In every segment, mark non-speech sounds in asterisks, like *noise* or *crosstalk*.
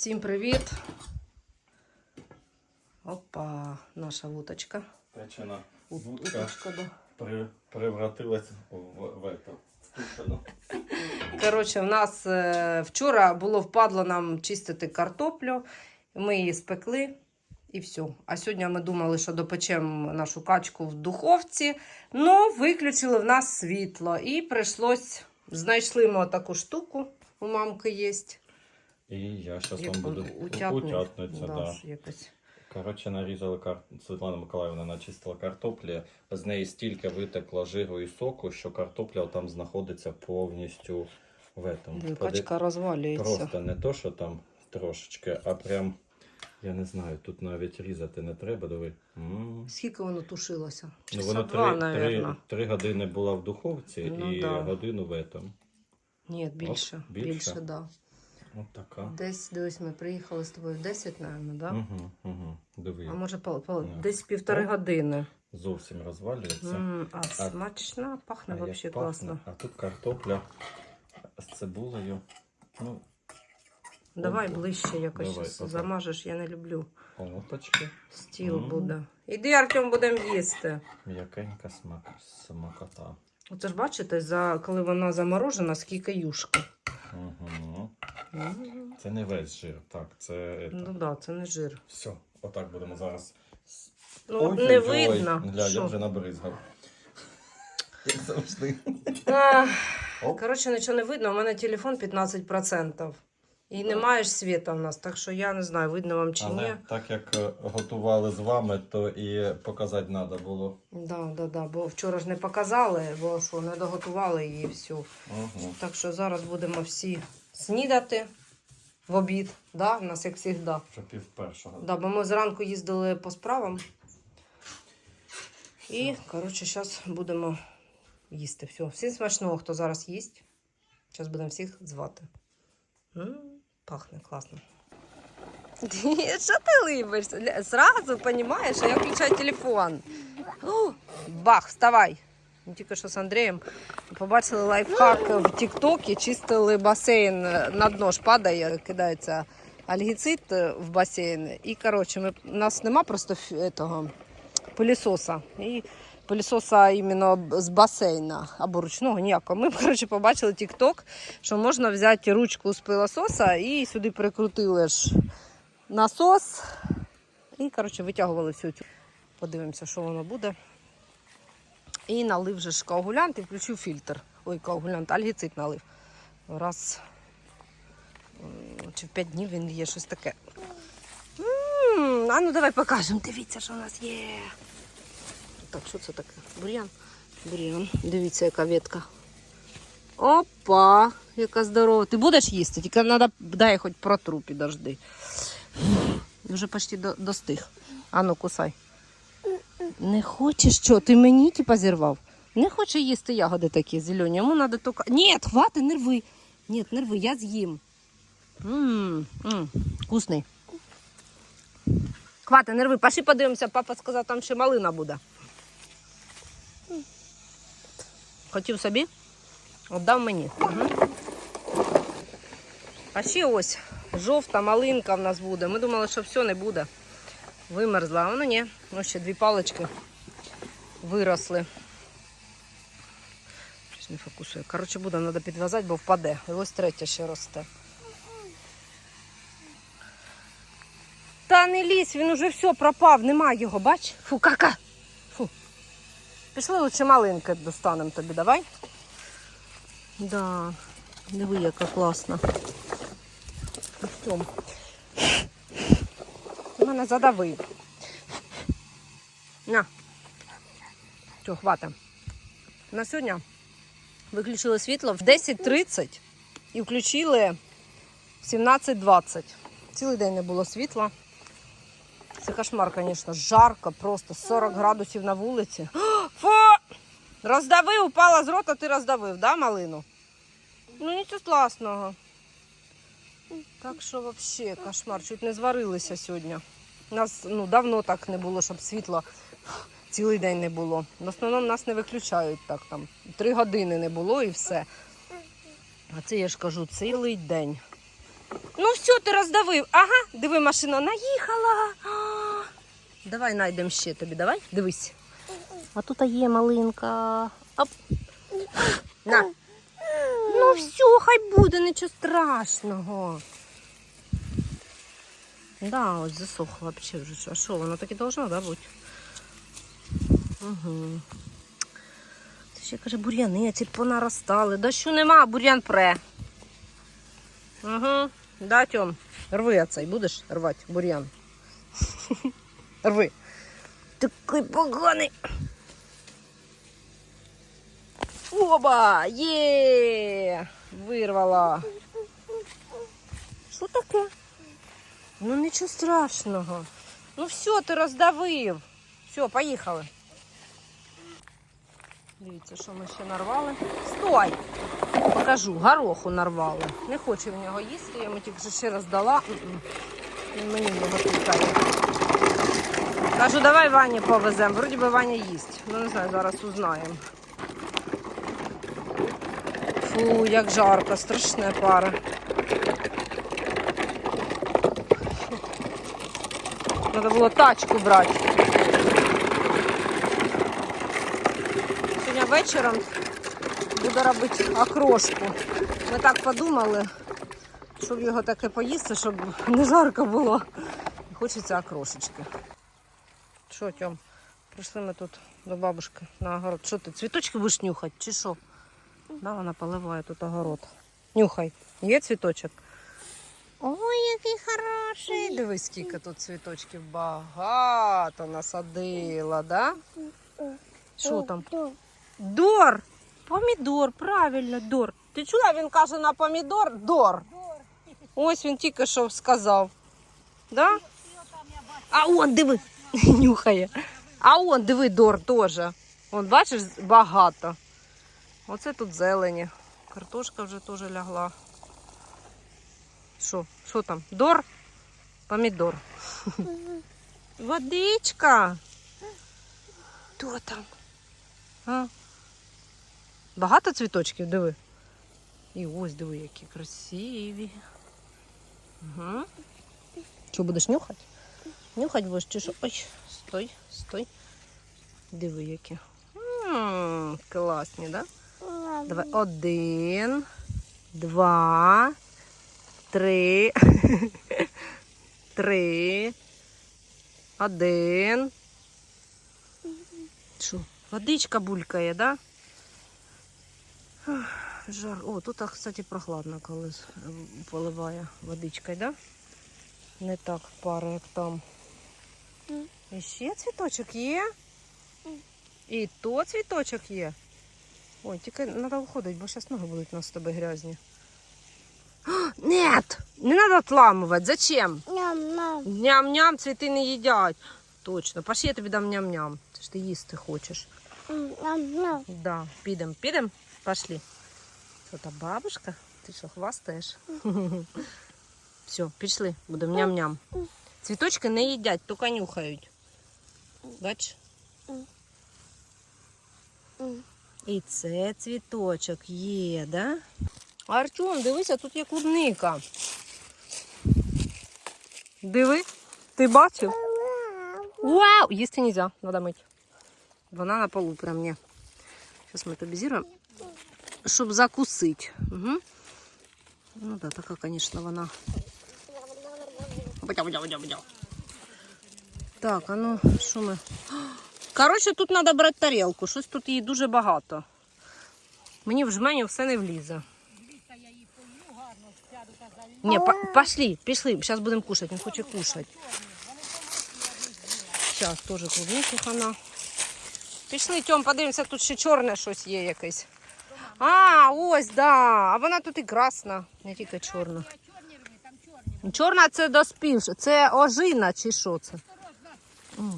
Всім привіт! Опа, наша вуточка. Печена да. при, превратилась в, в, это, в. Коротше, в нас е, вчора було впадло нам чистити картоплю. Ми її спекли і все. А сьогодні ми думали, що допечемо нашу качку в духовці. Ну, виключили в нас світло. І прийшлось, знайшли ми таку штуку. У мамки є. І я зараз вам буду утятниця. Да, якось. Коротше, нарізали кар... Світлана Миколаївна начистила картоплі. З неї стільки витекло жиру і соку, що картопля там знаходиться повністю в этом. Качка розвалюється. Просто не то, що там трошечки, а прям, я не знаю, тут навіть різати не треба, диви. М. Скільки воно тушилося? Ну, воно два, три, три, години була в духовці Ну, і да. годину в этом. Ні, більше. більше? Більше, так. Да. От така. Десь, дивись, ми приїхали з тобою в 10, мабуть, да? Угу, угу. Диви, А може по, по, десь півтори О. години. зовсім розвалюється. М, а смачно, пахне як взагалі пахне. класно. А тут картопля з цибулею. Ну, Давай Опа. ближче якось Давай, щас замажеш, я не люблю. опачки. Стіл Мгм. буде. Іди, Артем, будемо їсти. М'якенька смак, смакота. Оце ж бачите, за, коли вона заморожена, скільки юшка. Угу. Це не весь жир, так, це. Ну так, да, це не жир. Все, отак будемо зараз. Ну, Ой, не ой, ой. видно. Гля, я що. вже набризгав. *laughs* Як завжди. Оп. Коротше, нічого не видно, у мене телефон 15%. І немає ж світа в нас, так що я не знаю, видно вам чи ні. Але так як е, готували з вами, то і показати треба було. Да, да, да, бо вчора ж не показали, бо що не доготували її всю. Угу. Так що зараз будемо всі снідати в обід. Да? У нас як завжди. Вже пів першого. Да, бо ми зранку їздили по справам. І, коротше, зараз будемо їсти. Все. Всім смачного, хто зараз їсть. Зараз будемо всіх звати. М, пахне класно. Що ти либишся? Зразу розумієш, що я включаю телефон. О, бах, вставай. Ми Тільки що з Андрієм побачили лайфхак в Тіктокі, чистили басейн, на дно ж падає, кидається альгіцид в басейн. І коротше, ми, у нас нема просто ф- того, пилісоса. І пилісоса іменно з басейна або ручного ніякого. Ми коротше, побачили Тікток, що можна взяти ручку з пилососа і сюди прикрутили ж насос. І коротше, витягували всю цю. Подивимося, що воно буде. І налив же ж коагулянт і включив фільтр. Ой, коагулянт, альгіцид налив. Раз чи в 5 днів він є щось таке. М, А ну давай покажемо. Дивіться, що у нас є. Так, що це таке? Бур'ян? Бур'ян. Дивіться, яка ветка. Опа, яка здорова. Ти будеш їсти, тільки треба, дай хоч протру, підожди. Вже почти до, достиг. А ну, кусай. Не хочеш що? Ти мені типа зірвав? Не хоче їсти ягоди такі зелені. Йому треба тільки... Ні, хвати, не рви. Ні, не рви, я з'їм. Ммм, вкусний. Хвати, не рви, пошли подивимося, папа сказав, там ще малина буде. Хотів собі? Отдав мені. Угу. А ще ось жовта малинка в нас буде. Ми думали, що все не буде. Вимерзла, а воно ні. Ось ще дві палички виросли. Не фокусує. Коротше, буде, треба підв'язати, бо впаде. І ось третя ще росте. Та не лізь, він уже все пропав, нема його, бач? Фу, кака. Фу. Пішли лучше малинки достанемо тобі, давай. Да, диви, яка класна. Артем. Мене задавив. На. Все, хвата. На сьогодні виключили світло в 10.30 і включили в 17.20. Цілий день не було світла. Це кошмар, звісно, жарко, просто 40 градусів на вулиці. Фу! Роздавив, упала з рота, ти роздавив, да, малину? Ну, нічого страшного. Так що взагалі кошмар, чуть не зварилися сьогодні. У нас ну, давно так не було, щоб світла цілий день не було. В основному нас не виключають так там. Три години не було і все. А це я ж кажу, цілий день. Ну все, ти роздавив. Ага, диви, машина наїхала. А, Давай знайдемо ще тобі, давай, дивись. А тут є малинка. Оп. На. Ну все, хай буде, нічого страшного. Да, ось засохло взагалі вже. А що, воно так і должно, да, бути? Угу. Це ще каже, бур'яни ці понаростали. Дощу нема, бур'ян пре. Угу. Да, Тьом, рви оцей, будеш рвати бур'ян. *laughs* Рви. Такий поганий. Оба! Є! Вирвала. Що таке? Ну нічого страшного. Ну все, ти роздавив. Все, поїхали. Дивіться, що ми ще нарвали. Стой! Покажу, гороху нарвали. Не хоче в нього їсти, я йому тільки ще раз дала. Він мені в нього тикає. Кажу, давай Вані повеземо. Вроді би Ваня їсть. Ну не знаю, зараз узнаємо. Фу, як жарко, страшна пара. Треба було тачку брати. Сьогодні вечором буду робити окрошку. Ми так подумали, щоб його таке поїсти, щоб не жарко було. Хочеться окрошечки. Що, Тьом? Прийшли ми тут до бабушки на огород. Що ти, цвіточки будеш нюхати, чи що? Да, вона поливає тут огород. Нюхай. Є цвіточок? Ой, який хороший. Дивись, скільки тут цвіточків багато насадила, да? Що там? Дор! Помідор, правильно, дор. Ти чула, він каже на помідор дор. Ось він тільки що сказав. Да? А он, диви, *laughs* нюхає. А он, диви, дор теж. Вон, бачиш, багато. Оце тут зелені. Картошка вже теж лягла. Що? Що там? Дор? Помідор. *laughs* Водичка. Хто там? А? Багато цвіточків, диви. І ось диви, які красиві. Угу. Що будеш нюхати? Нюхати будеш чи що? Ой, стой, стой. Диви, які. М, класні, так? Да? Давай один, два, три, *laughs* три, один. Що? Водичка булькає, да? Жар. О, тут, кстати, прохладно, коли поливає водичкою, да? Не так пара, як там. І ще цвіточок є? І то цвіточок є. Ой, тільки треба виходити, бо зараз ноги будуть у нас з тобою грязні. *gasps* Нет! Не треба отламувати. Зачем? Ням-ням. Ням-ням, цвіти не їдять. Точно. Пошли, я тобі дам ням-ням. Це ж ти їсти хочеш. Ням-ням. Да, підем, підем. Пошли. Що та бабушка? Ти що, хвастаєш? *laughs* Все, пішли, будемо ням-ням. Цвіточки не їдять, тільки нюхають. Бач? І це цвіточок є, да? Артем, дивися, тут є клубника. Диви, ти бачив? Вау! Їсти нельзя, надо мить. Вона на полу прям ні. Зараз ми тобі зірвемо, щоб закусити. Угу. Ну да, така, звісно, вона. Так, а ну, що ми? Коротше, тут треба брати тарілку. Щось тут її дуже багато. Мені в жменю все не влізе. Ні, по- пошли, пішли. Зараз будемо кушати. Він хоче кушати. Зараз теж клубники хана. Пішли, Тьом, подивимося, тут ще чорне щось є якесь. А, ось, да. А вона тут і красна, не тільки чорна. Чорна це доспівша. Це ожина чи що це?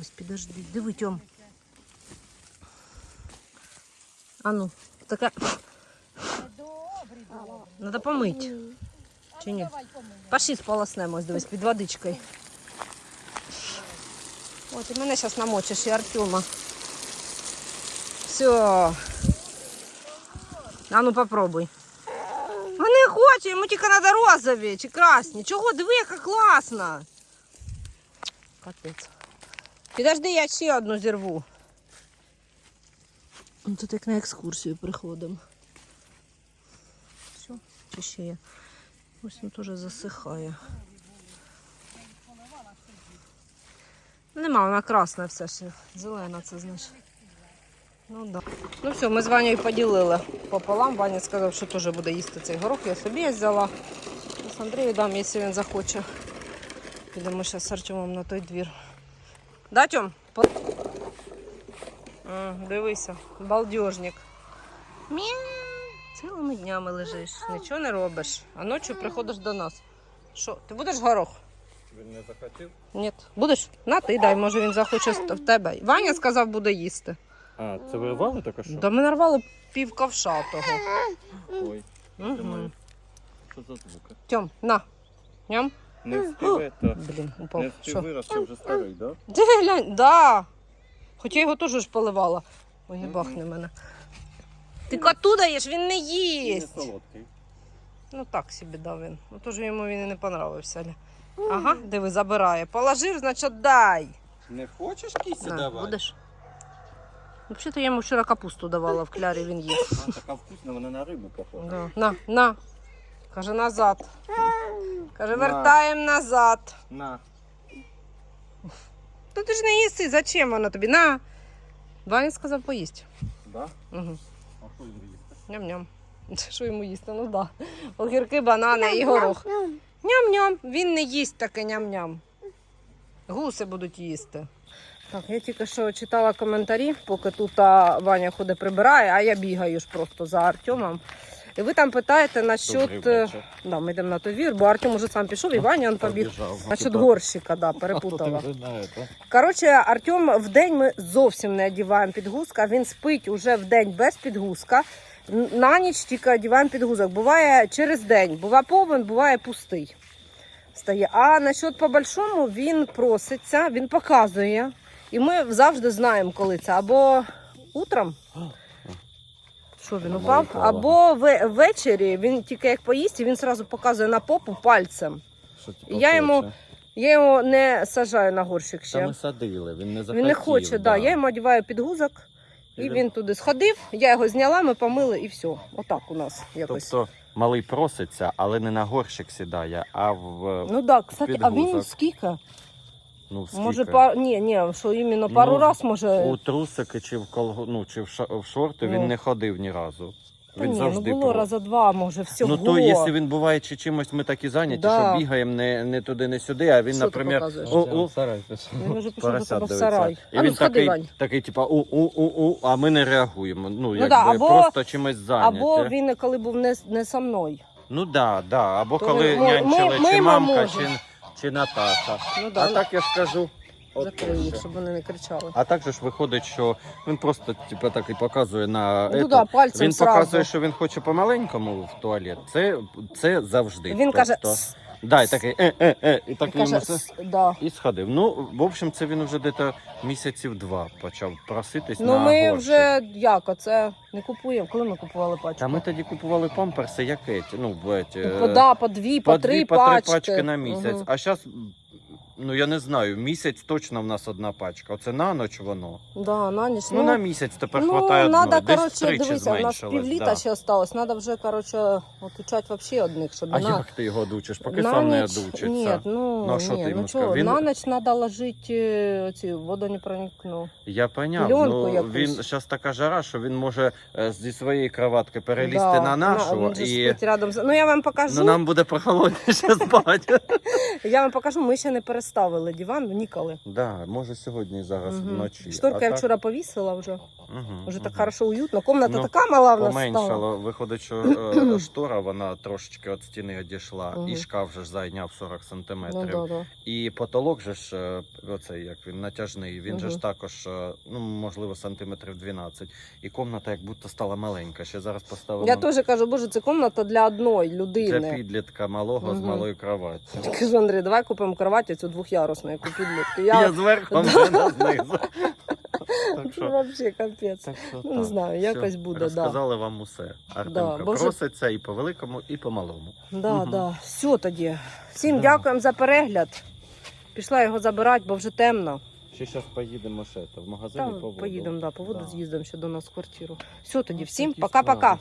Ось, підожди, диви, Тьом. А ну, така. Надо помити. Чи ні? Пошли сполоснемо, ось дивись, під водичкою. От, і мене зараз намочиш, і Артема. Все. А ну попробуй. А не хоче йому тільки треба розові чи красні. Чого? Диви, яка класна. Капець. Підожди, я ще одну зірву. Ну, Тут як на екскурсію приходимо. Все, чи ще є? Ось він теж засихає. Нема, вона красна все ще. Зелена це значить. Ну да. Ну все, ми з Ванею поділили пополам. Ваня сказав, що теж буде їсти цей горох. Я собі взяла. Ось Андрію дам, якщо він захоче. Підемо зараз з на той двір. Да, Тьом? Дивися, балдежник. Мяу. Цілими днями лежиш, нічого не робиш, а ночі приходиш до нас. Що, ти будеш горох? Він не захотів? Ні. Будеш? На ти дай, може він захоче в тебе. Ваня сказав, буде їсти. А, це вирвали таке що? Да ми нарвали пів ковша того. Ой, Угу. думаю. що за звуки? Тьом, на. Ням. Не встиг это, Блін, упав. не встиг вирости, вже старий, да? Де глянь, да. Хоча я його теж ж поливала. Ой, не бахне мене. Ти коту даєш, він не Не їсть. солодкий. Ну так собі дав він. Ну теж йому він і не понравився. Ага, диви, забирає. Положив, значить дай. Не хочеш кісі На, давати? будеш? Взагалі-то я йому вчора капусту давала в клярі, він їсть. А, така вкусна, вона на рибу похожа. Да. На, на. Каже, назад. Каже, На. вертаємо назад. На. Ну ти ж не їси, зачем воно тобі? На. Ваня сказав поїсть. Да? Угу. Ням-ням. *laughs* Що йому їсти? Ну да. Огірки, банани і горох. Ням-ням. Він не їсть таке ням-ням. Гуси будуть їсти. Так, я тільки що читала коментарі, поки тут Ваня ходить прибирає, а я бігаю ж просто за Артемом. І ви там питаєте насчет. Да, ми йдемо на той двір, бо Артем уже сам пішов, і Ваня он побіг. Насчет горщика, да, *laughs* перепутала. Коротше, Артем в день ми зовсім не одягаємо підгузка. Він спить уже в день без підгузка. На ніч тільки одягаємо підгузок. Буває через день, буває повен, буває пустий. Стає. А насчет по большому він проситься, він показує. І ми завжди знаємо, коли це. Або утром. Що він упав? Або ве- ввечері він тільки як поїсть, і він одразу показує на попу пальцем. Що типу Я йому хоче? Я його не сажаю на горщик ще. Та ми садили, він не захотів. Він не хоче, да. я йому одягаю підгузок, і Він- він туди сходив, я його зняла, ми помили і все. Отак у нас якось. Тобто малий проситься, але не на горщик сідає, а в Ну так, кстати, а він підгузок. скільки? Ну, скільки? Може, пар... ні, ні, що іменно пару Ну, раз може. у трусики чи в колго... ну, чи в, ша... в шорти Ну. він не ходив ні разу. Та Він ні, ну було про- раза два, може, всього. Ну то якщо він буває чи чимось, ми такі зайняті, Да. що бігаємо не, не туди, не сюди, а він, наприклад, у, у, Він уже пішов до тебе в сарай. І А ну він сходи, такий, Вань. такий, типа, у, у, у, у, а ми не реагуємо. Ну, якби да, або- просто чимось зайняті. Або він коли був не, не со мною. Ну да, да. Або То коли ми- нянчили ми- чи мимо мамка, може. чи, чи Наташа. Ну А да, так я ж кажу. закрив їх, щоб вони не кричали. А так же ж виходить, що він просто типу, так і показує на Ну да, пальцем Він сразу. показує, що він хоче по-маленькому в туалет. Це, це завжди. Він каже, Тобто. Да, і такий е, е, е, і так Він каже, «С», да. і сходив. Ну, в общем, це він вже десь місяців два почав проситись Ну на ми горщик. вже як, оце не купуємо. Коли ми купували пачку? Та ми тоді купували памперси, як еті, ну, в еті, По, да, по дві, по, три дві, по три пачки. пачки на місяць. Мгм. А зараз, ну я не знаю, місяць точно в нас одна пачка. Оце на ніч воно. Да, на ніч. Ну, на місяць тепер ну, хватає одної. надо, Десь короче, втричі дивися, у нас зменшилось. півліта да. ще осталось. Надо вже, короче, отучать вообще одних, щоб А на... як ти його дучиш, поки на сам не ніч... одучиться? Ні, ну, Ну, а що ні, ти йому ну сказав? чого, Він- на ніч треба ложити ці водонепроникну. Я поняв, ну якусь. він зараз така жара, що він може е, зі своєї кроватки перелізти Да, на нашу він же і спить рядом з... Ну, я вам покажу, ну, нам буде прохолодніше *laughs* спати. я вам покажу, ми ще не переставили диван, ніколи. да, може сьогодні зараз Мгм. вночі. Шторки А я так- вчора повісила вже. Мгм, Вже так хорошо, уютно. Комната Ну, така мала в нас стала. Поменшало. Виходить, що *clears throat* е, штора вона трошечки від стіни одійшла, і Мгм. шкаф же ж зайняв 40 Ну, сантиметрів. да, да. І потолок же ж, е, оцей як він натяжний, він же Мгм. ж також, е, ну можливо, сантиметрів 12. І комната як будто стала маленька. Ще зараз поставимо Я теж кажу, боже, це комната для одної для людини. підлітка малого з Мгм. малою кроваттю. Кажу, Андрій, давай купимо кровать цю двохярусну, яку підлітку. Я, Я... зверху Да. вже знизу. Так що, взагалі капець. так що Ну, не так. знаю, якось Все, буде, да. Розказали вам усе. Артемка вже- проситься і по великому, і по малому. Да, Мгм. да. Все тоді. Всім Да. дякуємо за перегляд. Пішла його забирати, бо вже темно. Ще зараз поїдемо ще в магазин Та і по воду. поїдемо, да, по воду Да. з'їздимо ще до нас в квартиру. Все тоді, всім пока-пока.